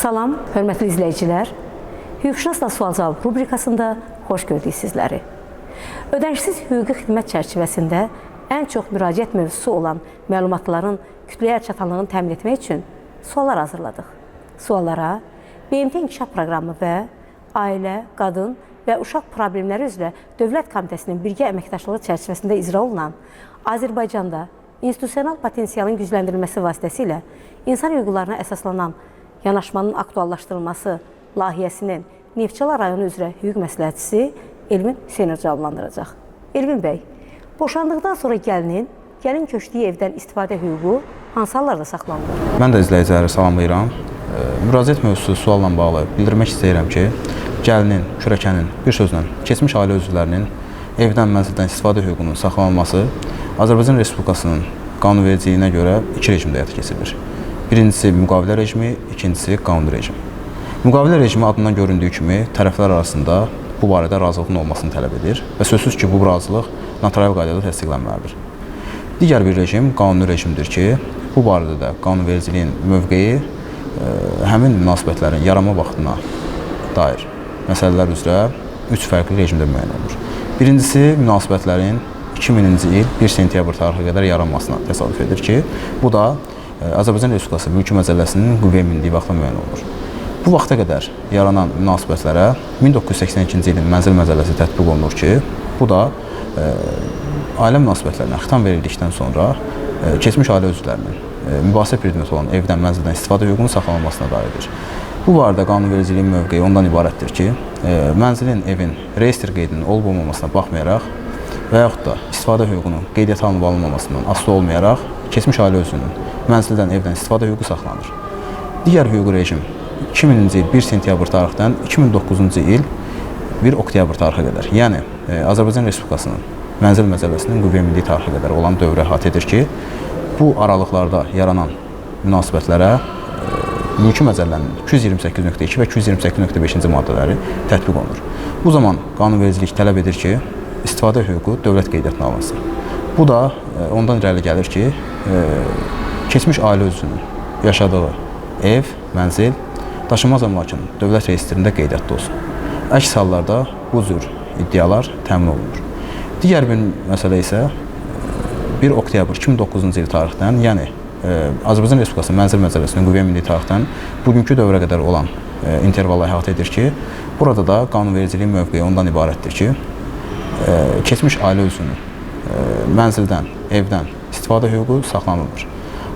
Salam, hörmətli izləyicilər. Hüquqşünasla sual-cavab rubrikasında xoş gördük sizləri. Ödənişsiz hüquqi xidmət çərçivəsində ən çox müraciət mövzusu olan məlumatların kütləyə çatanlığını təmin etmək üçün suallar hazırladıq. Suallara BMT İnkişaf Proqramı və Ailə, Qadın və Uşaq Problemləri üzrə Dövlət Komitəsinin birgə əməkdaşlığı çərçivəsində icra olunan Azərbaycanda institusional potensialın gücləndirilməsi vasitəsilə insan hüquqlarına əsaslanan yanaşmanın aktuallaşdırılması layihəsinin Neftçala rayonu üzrə hüquq məsləhətçisi Elvin Hüseynov cavablandıracaq. Elvin bəy, boşandıqdan sonra gəlinin gəlin köçdüyü evdən istifadə hüququ hansı hallarda saxlanılır? Mən də izləyiciləri salamlayıram. Müraciət mövzusu sualla bağlı bildirmək istəyirəm ki, gəlinin, kürəkənin bir sözlə keçmiş ailə üzvlərinin evdən, mənzildən istifadə hüququnun saxlanılması Azərbaycan Respublikasının qanunvericiliyinə görə iki rejimdə həyata keçirilir. Birincisi müqavilə rejimi, ikincisi qanuni rejim. Müqavilə rejimi adından göründüyü kimi tərəflər arasında bu barədə razılıqın olmasını tələb edir və sözsüz ki, bu razılıq notarial qaydada təsdiqlənməlidir. Digər bir rejim qanuni rejimdir ki, bu barədə də qanunvericiliyin mövqeyi ə, həmin münasibətlərin yaranma vaxtına dair məsələlər üzrə üç fərqli rejimdə müəyyən olunur. Birincisi münasibətlərin 2000-ci il 1 sentyabr tarixinə qədər yaranmasına təsadüf edir ki, bu da Azərbaycan Respublikası mülki məcəlləsinin qüvvəyə mindiyi vaxtla müəyyən olunur. Bu vaxta qədər yaranan münasibətlərə 1982-ci ilin mənzil məcəlləsi tətbiq olunur ki, bu da ə, ailə münasibətlərinə xitam verildikdən sonra ə, keçmiş ailə üzvlərinin ə, mübahisə predmeti olan evdən, mənzildən istifadə hüququnun saxlanılmasına dairdir. Bu barədə qanunvericiliyin mövqeyi ondan ibarətdir ki, ə, mənzilin, evin reyestr qeydinin olub-olmamasına baxmayaraq və yaxud da istifadə hüququnun qeydiyyata alınıb alınmamasından asılı olmayaraq keçmiş ailə üzvünün mənzildən, evdən istifadə hüququ saxlanır. Digər hüquqi rejim 2000-ci il 1 sentyabr tarixdən 2009-cu il 1 oktyabr tarixə qədər, yəni e, Azərbaycan Respublikasının mənzil məcəlləsinin qüvvəyə mindiyi tarixə qədər olan dövrü əhatə edir ki, bu aralıqlarda yaranan münasibətlərə e, mülki məcəllənin 228.2 və 228.5-ci maddələri tətbiq olunur. Bu zaman qanunvericilik tələb edir ki, istifadə hüququ dövlət qeydiyyatına alınsın. Bu da e, ondan irəli gəlir ki, e, keçmiş ailə üzvünün yaşadığı ev, mənzil daşınmaz əmlakın dövlət reyestrində qeydiyyatda olsun. Əks hallarda bu cür iddialar təmin olunur. Digər bir məsələ isə e, 1 oktyabr 2009-cu il tarixdən, yəni e, Azərbaycan Respublikası Mənzil Məcəlləsinin qüvvəyə mindiyi tarixdən bugünkü dövrə qədər olan e, intervalı əhatə edir ki, burada da qanunvericiliyin mövqeyi ondan ibarətdir ki, e, keçmiş ailə üzvünün e, mənzildən, evdən istifadə hüququ saxlanılmır.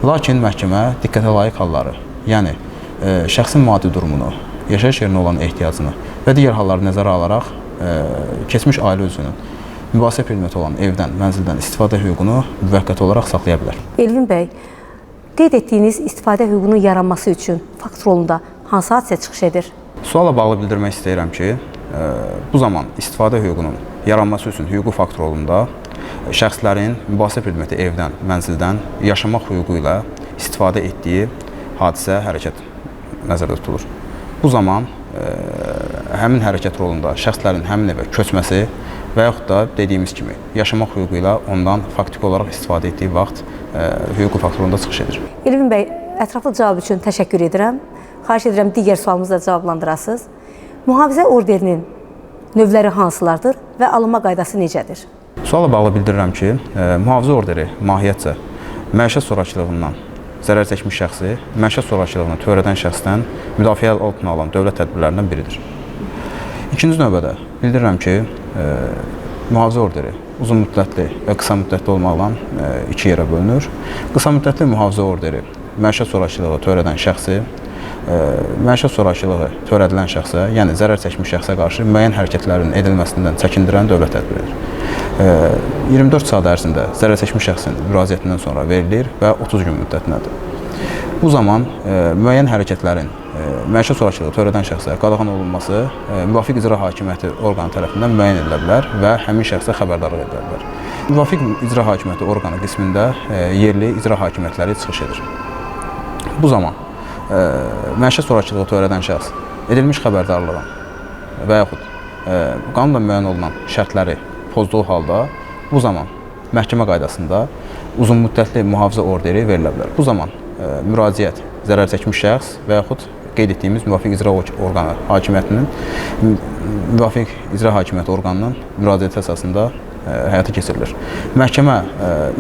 Lakin məhkəmə diqqətə layiq halları, yəni e, şəxsin maddi durumunu, yaşayış yerinə olan ehtiyacını və digər halları nəzərə alaraq e, keçmiş ailə üzvünün mübahisə predmeti olan evdən, mənzildən istifadə hüququnu müvəqqəti olaraq saxlaya bilər. Elvin bəy, qeyd etdiyiniz istifadə hüququnun yaranması üçün fakt rolunda hansı hadisə çıxış edir? Suala bağlı bildirmək istəyirəm ki, bu zaman istifadə hüququnun yaranması üçün hüquqi fakt rolunda şəxslərin mübahisə predmeti evdən, mənzildən yaşamaq hüququ ilə istifadə etdiyi hadisə, hərəkət nəzərdə tutulur. Bu zaman e, həmin hərəkət rolunda şəxslərin həmin evə köçməsi və yaxud da dediyimiz kimi yaşamaq hüququ ilə ondan faktiki olaraq istifadə etdiyi vaxt e, hüquqi fakt rolunda çıxış edir. Elvin bəy, ətraflı cavab üçün təşəkkür edirəm. Xahiş edirəm digər sualımızı da cavablandırasınız. Mühafizə orderinin növləri hansılardır və alınma qaydası necədir? Suala bağlı bildirirəm ki, e, mühafizə orderi mahiyyətcə məişət zorakılığından zərər çəkmiş şəxsi məişət zorakılığını törədən şəxsdən müdafiə altına alan dövlət tədbirlərindən biridir. İkinci növbədə bildirirəm ki, e, mühafizə orderi uzun müddətli və qısa müddətli olmaqla e, iki yerə bölünür. Qısa müddətli mühafizə orderi məişət zorakılığı törədən şəxsi məişət zorakılığı törədilən şəxsə, yəni zərər çəkmiş şəxsə qarşı müəyyən hərəkətlərin edilməsindən çəkindirən dövlət tədbiridir. E, 24 saat ərzində zərər çəkmiş şəxsin müraciətindən sonra verilir və 30 gün müddətinədir. Bu zaman e, müəyyən hərəkətlərin e, məişət zorakılığı törədən şəxsə qadağan olunması e, müvafiq icra hakimiyyəti orqanı tərəfindən müəyyən edilə bilər və həmin şəxsə xəbərdarlıq edilə bilər. Müvafiq icra hakimiyyəti orqanı qismində yerli icra hakimiyyətləri çıxış edir. Bu zaman e, məişət zorakılığı törədən şəxs edilmiş xəbərdarlığın və yaxud e, qanunla müəyyən olunan şərtləri pozduğu halda bu zaman məhkəmə qaydasında uzunmüddətli mühafizə orderi verilə bilər. Bu zaman ə, müraciət zərər çəkmiş şəxs və yaxud qeyd etdiyimiz müvafiq icra orqanı hakimiyyətinin müvafiq icra hakimiyyəti orqanının müraciəti əsasında ə, həyata keçirilir. Məhkəmə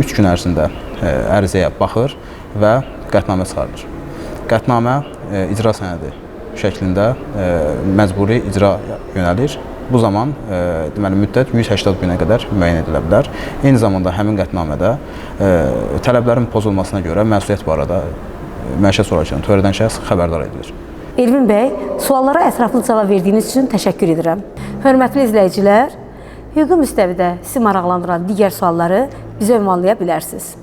3 gün ərzində ə, ərizəyə baxır və qətnamə çıxarılır. Qətnamə ə, icra sənədi şəklində ə, məcburi icra yönəlir. Bu zaman ə, deməli müddət 180 günə qədər müəyyən edilə bilər. Eyni zamanda həmin qətnamədə ə, tələblərin pozulmasına görə məsuliyyət barədə ə, məişət soruşan törədən şəxs xəbərdar edilir. Elvin bəy, suallara ətraflı cavab verdiyiniz üçün təşəkkür edirəm. Hörmətli izləyicilər, hüquqi müstəvidə sizi maraqlandıran digər sualları bizə ünvanlaya bilərsiniz.